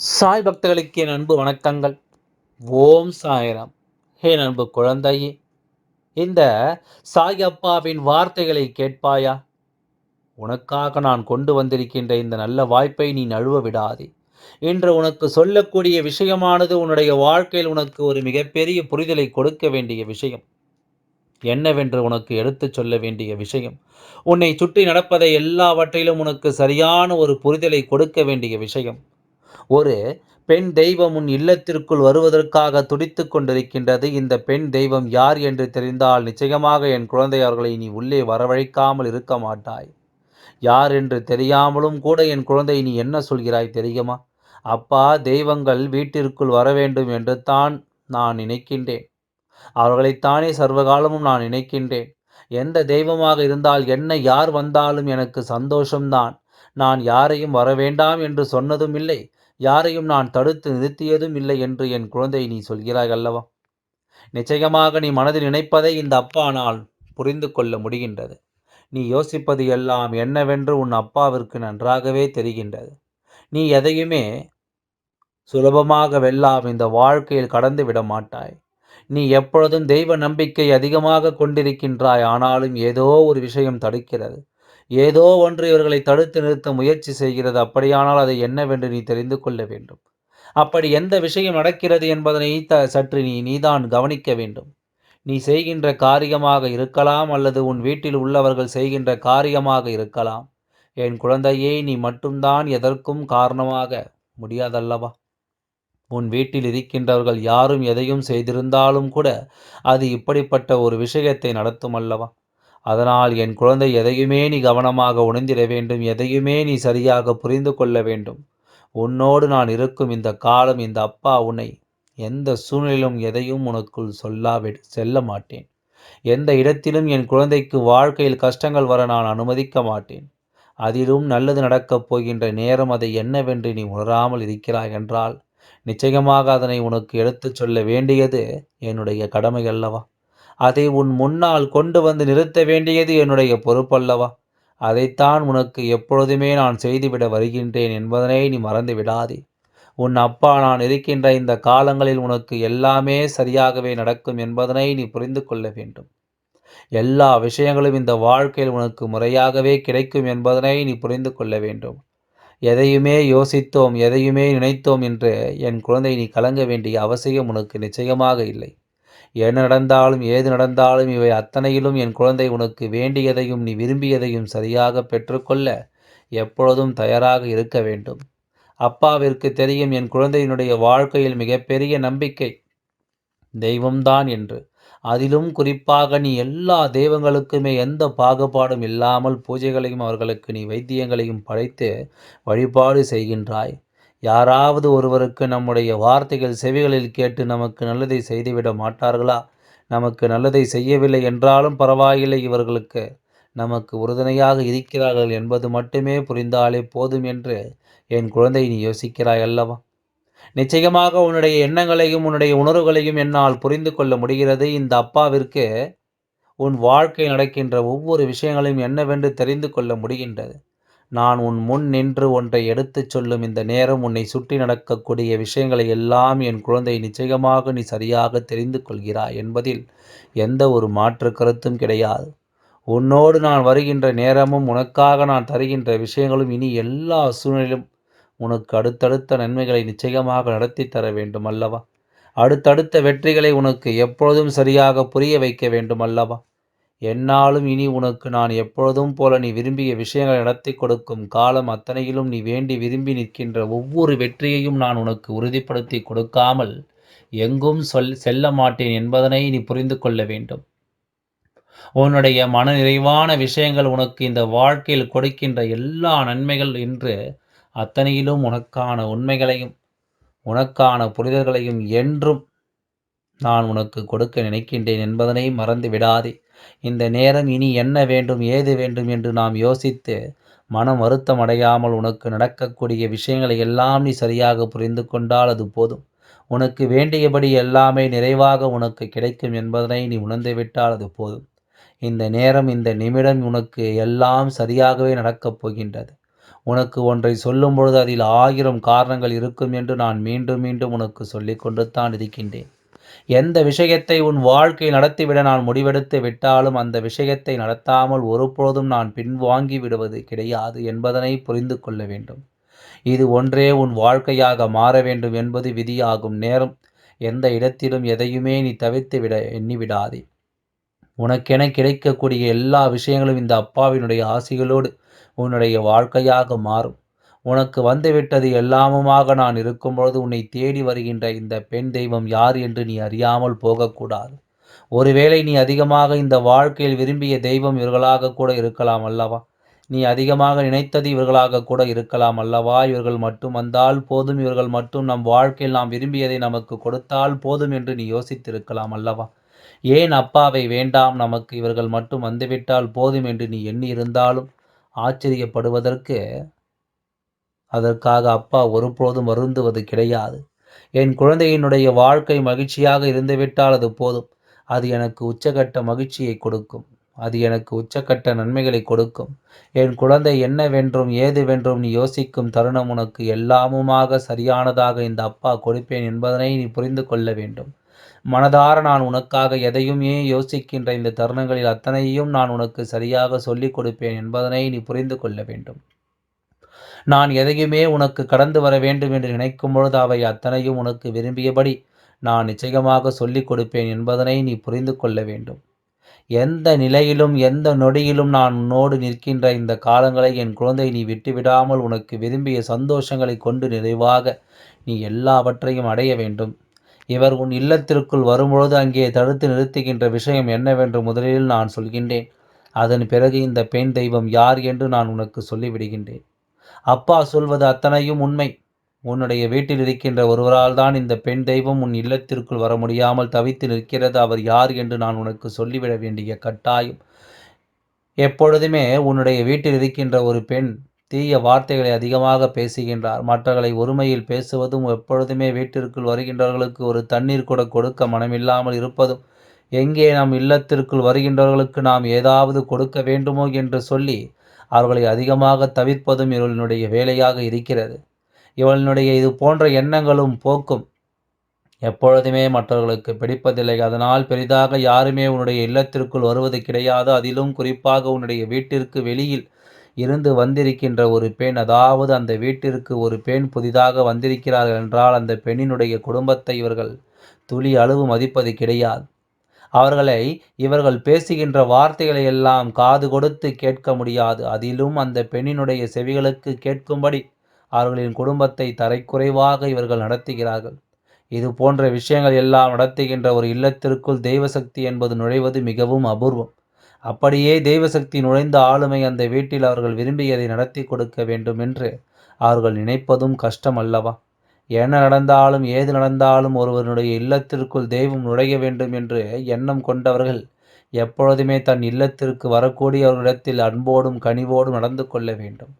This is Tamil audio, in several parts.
சாய் பக்தர்களுக்கு என் அன்பு வணக்கங்கள். ஓம் சாய்ராம். ஹே அன்பு குழந்தையே இந்த சாய் அப்பாவின் வார்த்தைகளை கேட்பாயா? உனக்காக நான் கொண்டு வந்திருக்கின்ற இந்த நல்ல வாய்ப்பை நீ நழுவ விடாதே. இன்று உனக்கு சொல்லக்கூடிய விஷயமானது உன்னுடைய வாழ்க்கையில் உனக்கு ஒரு மிகப்பெரிய புரிதலை கொடுக்க வேண்டிய விஷயம். என்னவென்று உனக்கு எடுத்துச் சொல்ல வேண்டிய விஷயம். உன்னை சுற்றி நடப்பதை எல்லாவற்றிலும் உனக்கு சரியான ஒரு புரிதலை கொடுக்க வேண்டிய விஷயம். ஒரு பெண் தெய்வம் உன் இல்லத்திற்குள் வருவதற்காக துடித்து கொண்டிருக்கின்றது. இந்த பெண் தெய்வம் யார் என்று தெரிந்தால் நிச்சயமாக என் குழந்தை அவர்களை நீ உள்ளே வரவழைக்காமல் இருக்க மாட்டாய். யார் என்று தெரியாமலும் கூட என் குழந்தை நீ என்ன சொல்கிறாய் தெரியுமா? அப்பா தெய்வங்கள் வீட்டிற்குள் வர வேண்டும் என்று தான் நான் நினைக்கின்றேன். அவர்களைத்தானே சர்வகாலமும் நான் நினைக்கின்றேன். எந்த தெய்வமாக இருந்தால் என்ன யார் வந்தாலும் எனக்கு சந்தோஷம்தான். நான் யாரையும் வர வேண்டாம் என்று சொன்னதும் இல்லை யாரையும் நான் தடுத்து நிறுத்தியதும் இல்லை என்று என் குழந்தை நீ சொல்கிறாய் அல்லவா? நிச்சயமாக நீ மனதில் நினைப்பதை இந்த அப்பானால் புரிந்து கொள்ள முடிகின்றது. நீ யோசிப்பது எல்லாம் என்னவென்று உன் அப்பாவிற்கு நன்றாகவே தெரிகின்றது. நீ எதையுமே சுலபமாக வெல்லாம் இந்த வாழ்க்கையில் கடந்து விட மாட்டாய். நீ எப்பொழுதும் தெய்வ நம்பிக்கை அதிகமாக கொண்டிருக்கின்றாய் ஆனாலும் ஏதோ ஒரு விஷயம் தடுக்கிறது. ஏதோ ஒன்று இவர்களை தடுத்து நிறுத்த முயற்சி செய்கிறது. அப்படியானால் அதை என்னவென்று நீ தெரிந்து கொள்ள வேண்டும். அப்படி எந்த விஷயம் நடக்கிறது என்பதனை த சற்று நீ நீதான் கவனிக்க வேண்டும். நீ செய்கின்ற காரியமாக இருக்கலாம் அல்லது உன் வீட்டில் உள்ளவர்கள் செய்கின்ற காரியமாக இருக்கலாம். என் குழந்தையே நீ மட்டும்தான் எதற்கும் காரணமாக முடியாதல்லவா? உன் வீட்டில் இருக்கின்றவர்கள் யாரும் எதையும் செய்திருந்தாலும் கூட அது இப்படிப்பட்ட ஒரு விஷயத்தை நடத்தும் அல்லவா? அதனால் என் குழந்தை எதையுமே நீ கவனமாக உணர்ந்திட வேண்டும் எதையுமே நீ சரியாக புரிந்து கொள்ள வேண்டும். உன்னோடு நான் இருக்கும் இந்த காலம் இந்த அப்பா உன்னை எந்த சூழ்நிலையிலும் எதையும் உனக்குள் சொல்லாவி செல்ல மாட்டேன். எந்த இடத்திலும் என் குழந்தைக்கு வாழ்க்கையில் கஷ்டங்கள் வர நான் அனுமதிக்க மாட்டேன். அதிலும் நல்லது நடக்கப் போகின்ற நேரம் அதை என்னவென்று நீ உணராமல் இருக்கிறாய் என்றால் நிச்சயமாக அதனை உனக்கு எடுத்துச் சொல்ல வேண்டியது என்னுடைய கடமை அல்லவா? அதை உன் முன்னால் கொண்டு வந்து நிறுத்த வேண்டியது என்னுடைய பொறுப்பல்லவா? அதைத்தான் உனக்கு எப்பொழுதுமே நான் செய்துவிட வருகின்றேன் என்பதனை நீ மறந்து விடாதே. உன் அப்பா நான் இருக்கின்ற இந்த காலங்களில் உனக்கு எல்லாமே சரியாகவே நடக்கும் என்பதனை நீ புரிந்து கொள்ள வேண்டும். எல்லா விஷயங்களும் இந்த வாழ்க்கையில் உனக்கு முறையாகவே கிடைக்கும் என்பதனை நீ புரிந்து கொள்ள வேண்டும். எதையுமே யோசித்தோம் எதையுமே நினைத்தோம் என்று என் குழந்தை நீ கலங்க வேண்டிய அவசியம் உனக்கு நிச்சயமாக இல்லை. என்ன நடந்தாலும் ஏது நடந்தாலும் இவை அத்தனையிலும் என் குழந்தை உனக்கு வேண்டியதையும் நீ விரும்பியதையும் சரியாக பெற்றுக்கொள்ள எப்பொழுதும் தயாராக இருக்க வேண்டும். அப்பாவிற்கு தெரியும் என் குழந்தையினுடைய வாழ்க்கையில் மிகப்பெரிய நம்பிக்கை. தெய்வம்தான் என்று. அதிலும் குறிப்பாக நீ எல்லா தெய்வங்களுக்குமே எந்த பாகுபாடும் இல்லாமல் பூஜைகளையும் அவர்களுக்கு நீ வைத்தியங்களையும் படைத்து வழிபாடு செய்கின்றாய். யாராவது ஒருவருக்கு நம்முடைய வார்த்தைகள் செவிகளில் கேட்டு நமக்கு நல்லதை செய்துவிட மாட்டார்களா? நமக்கு நல்லதை செய்யவில்லை என்றாலும் பரவாயில்லை இவர்களுக்கு. நமக்கு உறுதுணையாக இருக்கிறார்கள் என்பது மட்டுமே புரிந்தாலே போதும் என்று என் குழந்தை நீ யோசிக்கிறாய் அல்லவா? நிச்சயமாக உன்னுடைய எண்ணங்களையும் உன்னுடைய உணர்வுகளையும் என்னால் புரிந்து கொள்ள முடிகிறது. இந்த அப்பாவிற்கு உன் வாழ்க்கை நடக்கின்ற ஒவ்வொரு விஷயங்களையும் என்னவென்று தெரிந்து கொள்ள முடிகின்றது. நான் உன் முன் நின்று ஒன்றை எடுத்துச் சொல்லும் இந்த நேரம் உன்னை சுற்றி நடக்கக்கூடிய விஷயங்களை எல்லாம் என் குழந்தை நிச்சயமாக நீ சரியாக தெரிந்து கொள்கிறாய் என்பதில் எந்த ஒரு மாற்று கருத்தும் கிடையாது. உன்னோடு நான் வருகின்ற நேரமும் உனக்காக நான் தருகின்ற விஷயங்களும் இனி எல்லா சூழ்நிலையிலும் உனக்கு அடுத்தடுத்த நன்மைகளை நிச்சயமாக நடத்தி தர வேண்டும் அல்லவா? அடுத்தடுத்த வெற்றிகளை உனக்கு எப்பொழுதும் சரியாக புரிய வைக்க வேண்டும் அல்லவா? என்னாலும் இனி உனக்கு நான் எப்பொழுதும் போல நீ விரும்பிய விஷயங்களை நடத்தி கொடுக்கும் காலம் அத்தனையிலும் நீ வேண்டி விரும்பி நிற்கின்ற ஒவ்வொரு வெற்றியையும் நான் உனக்கு உறுதிப்படுத்தி கொடுக்காமல் எங்கும் சொல் செல்ல மாட்டேன் என்பதனை நீ புரிந்து கொள்ள வேண்டும். உன்னுடைய மன நிறைவான விஷயங்கள் உனக்கு இந்த வாழ்க்கையில் கொடுக்கின்ற எல்லா நன்மைகள் என்று அத்தனையிலும் உனக்கான உண்மைகளையும் உனக்கான புரிதல்களையும் என்றும் நான் உனக்கு கொடுக்க நினைக்கின்றேன் என்பதனை மறந்து விடாதே. இந்த நேரம் இனி என்ன வேண்டும் ஏது வேண்டும் என்று நாம் யோசித்து மனம் வருத்தம் அடையாமல் உனக்கு நடக்கக்கூடிய விஷயங்களை எல்லாம் நீ சரியாக புரிந்து கொண்டால் அது போதும். உனக்கு வேண்டியபடி எல்லாமே நிறைவாக உனக்கு கிடைக்கும் என்பதனை நீ உணர்ந்துவிட்டால் அது போதும். இந்த நேரம் இந்த நிமிடம் உனக்கு எல்லாம் சரியாகவே நடக்கப் போகின்றது. உனக்கு ஒன்றை சொல்லும் பொழுது அதில் ஆயிரம் காரணங்கள் இருக்கும் என்று நான் மீண்டும் மீண்டும் உனக்கு சொல்லிக்கொண்டு தான் இருக்கின்றேன். எந்த விஷயத்தை உன் வாழ்க்கை நடத்திவிட நான் முடிவெடுத்து விட்டாலும் அந்த விஷயத்தை நடத்தாமல் ஒருபொழுதும் நான் பின்வாங்கி விடுவது கிடையாது என்பதனை புரிந்து கொள்ள வேண்டும். இது ஒன்றே உன் வாழ்க்கையாக மாற வேண்டும் என்பது விதியாகும் நேரம். எந்த இடத்திலும் எதையுமே நீ தவிர்த்து விட எண்ணிவிடாதே. உனக்கென கிடைக்கக்கூடிய எல்லா விஷயங்களும் இந்த அப்பாவினுடைய ஆசிகளோடு உன்னுடைய வாழ்க்கையாக மாறும். உனக்கு வந்துவிட்டது எல்லாமுமாக நான் இருக்கும்பொழுது உன்னை தேடி வருகின்ற இந்த பெண் தெய்வம் யார் என்று நீ அறியாமல் போகக்கூடாது. ஒருவேளை நீ அதிகமாக இந்த வாழ்க்கையில் விரும்பிய தெய்வம் இவர்களாக கூட இருக்கலாம் அல்லவா? நீ அதிகமாக நினைத்தது இவர்களாக கூட இருக்கலாம் அல்லவா? இவர்கள் மட்டும் வந்தால் போதும். இவர்கள் மட்டும் நம் வாழ்க்கையில் நாம் விரும்பியதை நமக்கு கொடுத்தால் போதும் என்று நீ யோசித்திருக்கலாம் அல்லவா? ஏன் அப்பாவை வேண்டாம்? நமக்கு இவர்கள் மட்டும் வந்துவிட்டால் போதும் என்று நீ எண்ணி இருந்தாலும் ஆச்சரியப்படுவதற்கு அதற்காக அப்பா ஒருபோதும் வருந்துவது கிடையாது. என் குழந்தையினுடைய வாழ்க்கை மகிழ்ச்சியாக இருந்துவிட்டால் அது போதும். அது எனக்கு உச்சகட்ட மகிழ்ச்சியை கொடுக்கும். அது எனக்கு உச்சக்கட்ட நன்மைகளை கொடுக்கும். என் குழந்தை என்னவென்றும் ஏதுவென்றும் நீ யோசிக்கும் தருணம் உனக்கு எல்லாமுமாக சரியானதாக இந்த அப்பா கொடுப்பேன் என்பதனை நீ புரிந்து கொள்ள வேண்டும். மனதார நான் உனக்காக எதையுமே யோசிக்கின்ற இந்த தருணங்களில் அத்தனையும் நான் உனக்கு சரியாக சொல்லிக் கொடுப்பேன் என்பதனை நீ புரிந்து கொள்ள வேண்டும். நான் எதையுமே உனக்கு கடந்து வர வேண்டும் என்று நினைக்கும் பொழுது அவை அத்தனையும் உனக்கு விரும்பியபடி நான் நிச்சயமாக சொல்லிக் கொடுப்பேன் என்பதனை நீ புரிந்து கொள்ள வேண்டும். எந்த நிலையிலும் எந்த நொடியிலும் நான் உன்னோடு நிற்கின்ற இந்த காலங்களை என் குழந்தை நீ விட்டுவிடாமல் உனக்கு விரும்பிய சந்தோஷங்களை கொண்டு நிறைவாக நீ எல்லாவற்றையும் அடைய வேண்டும். இவர் உன் இல்லத்திற்குள் வரும்பொழுது அங்கே தடுத்து நிறுத்துகின்ற விஷயம் என்னவென்று முதலில் நான் சொல்கின்றேன். அதன் பிறகு இந்த பெண் தெய்வம் யார் என்று நான் உனக்கு சொல்லிவிடுகின்றேன். அப்பா சொல்வது அத்தனையும் உண்மை. உன்னுடைய வீட்டில் இருக்கின்ற ஒருவரால் தான் இந்த பெண் தெய்வம் உன் இல்லத்திற்குள் வர முடியாமல் தவித்து நிற்கிறது. அவர் யார் என்று நான் உனக்கு சொல்லிவிட வேண்டிய கட்டாயம். எப்பொழுதுமே உன்னுடைய வீட்டில் இருக்கின்ற ஒரு பெண் தீய வார்த்தைகளை அதிகமாக பேசுகின்றார். மற்றவர்களை ஒருமையில் பேசுவதும் எப்பொழுதுமே வீட்டிற்குள் வருகின்றவர்களுக்கு ஒரு தண்ணீர் கூட கொடுக்க மனமில்லாமல் இருப்பதும் எங்கே நம் இல்லத்திற்குள் வருகின்றவர்களுக்கு நாம் ஏதாவது கொடுக்க வேண்டுமோ என்று சொல்லி அவர்களை அதிகமாக தவிர்ப்பதும் இவளினுடைய வேலையாக இருக்கிறது. இவளினுடைய இது போன்ற எண்ணங்களும் போக்கும். எப்பொழுதுமே மற்றவர்களுக்கு பிடிப்பதில்லை. அதனால் பெரிதாக யாருமே உன்னுடைய இல்லத்திற்குள் வருவது கிடையாது. அதிலும் குறிப்பாக உன்னுடைய வீட்டிற்கு வெளியில் இருந்து வந்திருக்கின்ற ஒரு பெண் அதாவது அந்த வீட்டிற்கு ஒரு பெண் புதிதாக வந்திருக்கிறார்கள் என்றால் அந்த பெண்ணினுடைய குடும்பத்தை இவர்கள் துளி அளவு மதிப்பது கிடையாது. அவர்களை இவர்கள் பேசுகின்ற வார்த்தைகளை எல்லாம் காது கொடுத்து கேட்க முடியாது. அதிலும் அந்த பெண்ணினுடைய செவிகளுக்கு கேட்கும்படி அவர்களின் குடும்பத்தை தரைக்குறைவாக இவர்கள் நடத்துகிறார்கள். இது போன்ற விஷயங்கள் எல்லாம் நடத்துகின்ற ஒரு இல்லத்திற்குள் தெய்வசக்தி என்பது நுழைவது மிகவும் அபூர்வம். அப்படியே தெய்வசக்தி நுழைந்த ஆளுமை அந்த வீட்டில் அவர்கள் விரும்பியதை நடத்தி கொடுக்க வேண்டும் என்று அவர்கள் நினைப்பதும் கஷ்டம் அல்லவா என்ன நடந்தாலும் ஏது நடந்தாலும் ஒருவனுடைய இல்லத்திற்குள் தெய்வம் நுழைய வேண்டும் என்று எண்ணம் கொண்டவர்கள் எப்பொழுதுமே தன் இல்லத்திற்கு வரக்கூடியவர்களிடத்தில் அன்போடும் கனிவோடும் நடந்து கொள்ள வேண்டும்.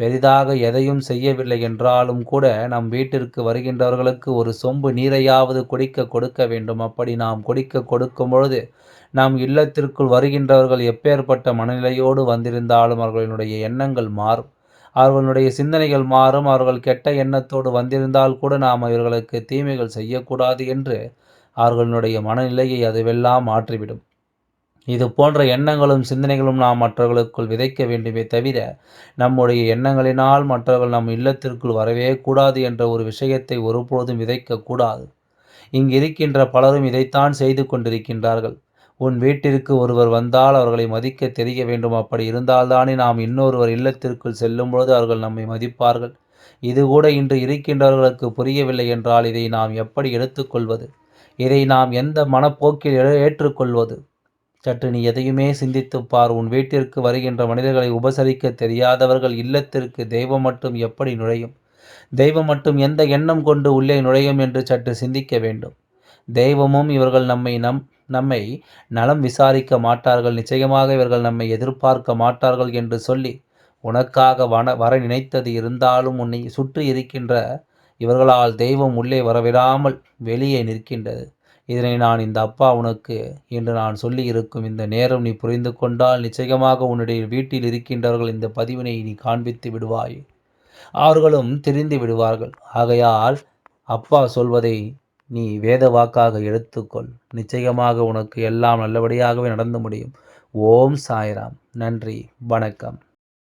பெரிதாக எதையும் செய்யவில்லை என்றாலும் கூட நம் வீட்டிற்கு வருகின்றவர்களுக்கு ஒரு சொம்பு நீரையாவது குடிக்க கொடுக்க வேண்டும். அப்படி நாம் குடிக்க கொடுக்கும் பொழுது நம் இல்லத்திற்குள் வருகின்றவர்கள் எப்பேற்பட்ட மனநிலையோடு வந்திருந்தாலும் அவர்களுடைய எண்ணங்கள் மாறும். அவர்களுடைய சிந்தனைகள் மாறும் அவர்கள் கெட்ட எண்ணத்தோடு வந்திருந்தால் கூட நாம் இவர்களுக்கு தீமைகள் செய்யக்கூடாது என்று அவர்களுடைய மனநிலையை அதுவெல்லாம் மாற்றிவிடும். இது போன்ற எண்ணங்களும் சிந்தனைகளும் நாம் மற்றவர்களுக்குள் விதைக்க வேண்டுமே தவிர நம்முடைய எண்ணங்களினால் மற்றவர்கள் நம் இல்லத்திற்குள் வரவே கூடாது என்ற ஒரு விஷயத்தை ஒருபோதும் விதைக்கக்கூடாது. இங்கு இருக்கின்ற பலரும் இதைத்தான் செய்து கொண்டிருக்கின்றார்கள். உன் வீட்டிற்கு ஒருவர் வந்தால் அவர்களை மதிக்க தெரிய வேண்டும். அப்படி இருந்தால்தானே நாம் இன்னொருவர் இல்லத்திற்குள் செல்லும்பொழுது அவர்கள் நம்மை மதிப்பார்கள். இது கூட இன்று இருக்கின்றவர்களுக்கு புரியவில்லை என்றால் இதை நாம் எப்படி எடுத்துக்கொள்வது? இதை நாம் எந்த மனப்போக்கில் ஏற்றுக்கொள்வது? சற்று நீ எதையுமே சிந்தித்துப்பார் உன் வீட்டிற்கு வருகின்ற மனிதர்களை உபசரிக்க தெரியாதவர்கள் இல்லத்திற்கு தெய்வம் மட்டும் எப்படி நுழையும்? தெய்வம் மட்டும் எந்த எண்ணம் கொண்டு உள்ளே நுழையும் என்று சற்று சிந்திக்க வேண்டும். தெய்வமும் இவர்கள் நம்மை நம் நம்மை நலம் விசாரிக்க மாட்டார்கள். நிச்சயமாக இவர்கள் நம்மை எதிர்பார்க்க மாட்டார்கள் என்று சொல்லி உனக்காக வன வர நினைத்தது இருந்தாலும் உன்னை சுற்றி இருக்கின்ற இவர்களால் தெய்வம் உள்ளே வரவிடாமல் வெளியே நிற்கின்றது. இதனை நான் இந்த அப்பா உனக்கு என்று நான் சொல்லி இருக்கும் இந்த நேரம் நீ புரிந்து கொண்டால் நிச்சயமாக உன்னுடைய வீட்டில் இருக்கின்றவர்கள் இந்த பதிவினை நீ காண்பித்து விடுவாய். அவர்களும் திரிந்து விடுவார்கள். ஆகையால் அப்பா சொல்வதை நீ வேத வாக்காக எடுத்துக்கொள். நிச்சயமாக உனக்கு எல்லாம் நல்லபடியாகவே நடந்து முடியும். ஓம் சாய்ராம். நன்றி. வணக்கம்.